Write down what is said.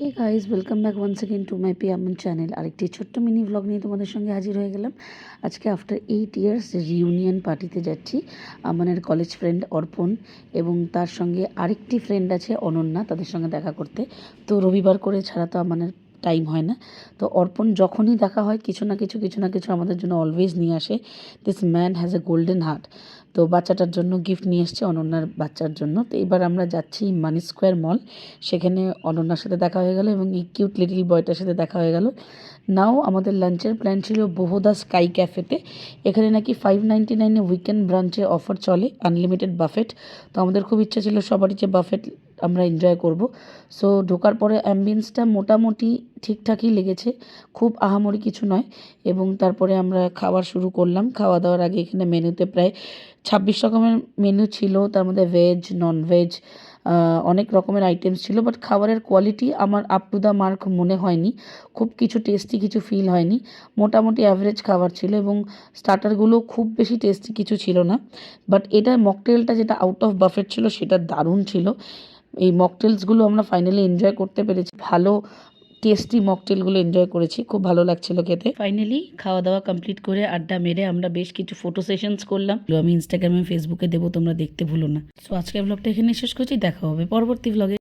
Hey guys welcome back one second to my Piyamon channel আরেকটি ছোট্ট mini blog নিয়ে তোমাদের সঙ্গে হাজির হয়ে গেলাম। আজকে আফটার এইট ইয়ার্স রিউনিয়ন পার্টিতে যাচ্ছি আমাদের কলেজ ফ্রেন্ড অর্পণ এবং তার সঙ্গে আরেকটি ফ্রেন্ড আছে অনন্যা, তাদের সঙ্গে দেখা করতে। তো রবিবার করে ছাড়া তো আমাদের টাইম হয় না। তো অর্পণ যখনই দেখা হয়, কিছু না কিছু কিছু না কিছু আমাদের জন্য অলওয়েজ নিয়ে আসে। This man has a golden heart তো বাচ্চাটার জন্য গিফট নিয়ে এসছে অনন্যার বাচ্চার জন্য। তো এবার আমরা যাচ্ছি মানি স্কোয়ার মল সেখানে অনন্যার সাথে দেখা হয়ে গেল এবং এই কিউট লিটল বয়টার সাথে দেখা হয়ে গেল। নাও আমাদের লাঞ্চের প্ল্যান ছিল বহুদা স্কাই ক্যাফেতে এখানে নাকি ফাইভ নাইনটি নাইনে উইকেন্ড ব্রাঞ্চে অফার চলে আনলিমিটেড বাফেট তো আমাদের খুব ইচ্ছা ছিল সবারই যে বাফেট আমরা এনজয় করব। সো ঢোকার পরে অ্যাম্বিয়েন্সটা মোটামুটি ঠিকঠাকই লেগেছে। খুব আহামরি কিছু নয়। এবং তারপরে আমরা খাবার শুরু করলাম। খাওয়া দাওয়ার আগে এখানে মেনুতে প্রায় ছাব্বিশ রকমের মেনু ছিল। তার মধ্যে ভেজ নন ভেজ অনেক রকমের আইটেমস ছিল বাট খাবারের কোয়ালিটি আমার আপ টু দ্য মার্ক মনে হয়নি। খুব কিছু টেস্টি কিছু ফিল হয়নি। মোটামুটি অ্যাভারেজ খাবার ছিল এবং স্টার্টারগুলো খুব বেশি টেস্টি কিছু ছিল না। বাট এটা মকটেলটা যেটা আউট অফ বাফেট ছিল, সেটা দারুণ ছিল। এই মকটেলসগুলো আমরা ফাইনালি এনজয় করতে পেরেছি। ভালো টেস্টি মকটেলগুলো এনজয় করেছি, খুব ভালো লাগছিল খেতে। ফাইনালি খাওয়া দাওয়া কমপ্লিট করে আড্ডা মেরে আমরা বেশ কিছু ফটো সেশনস করলাম। আমি ইনস্টাগ্রামে ফেসবুকে দেবো, তোমরা দেখতে ভুলো না। সো আজকের ব্লগটা এখানে শেষ করছি, দেখা হবে পরবর্তী ব্লগে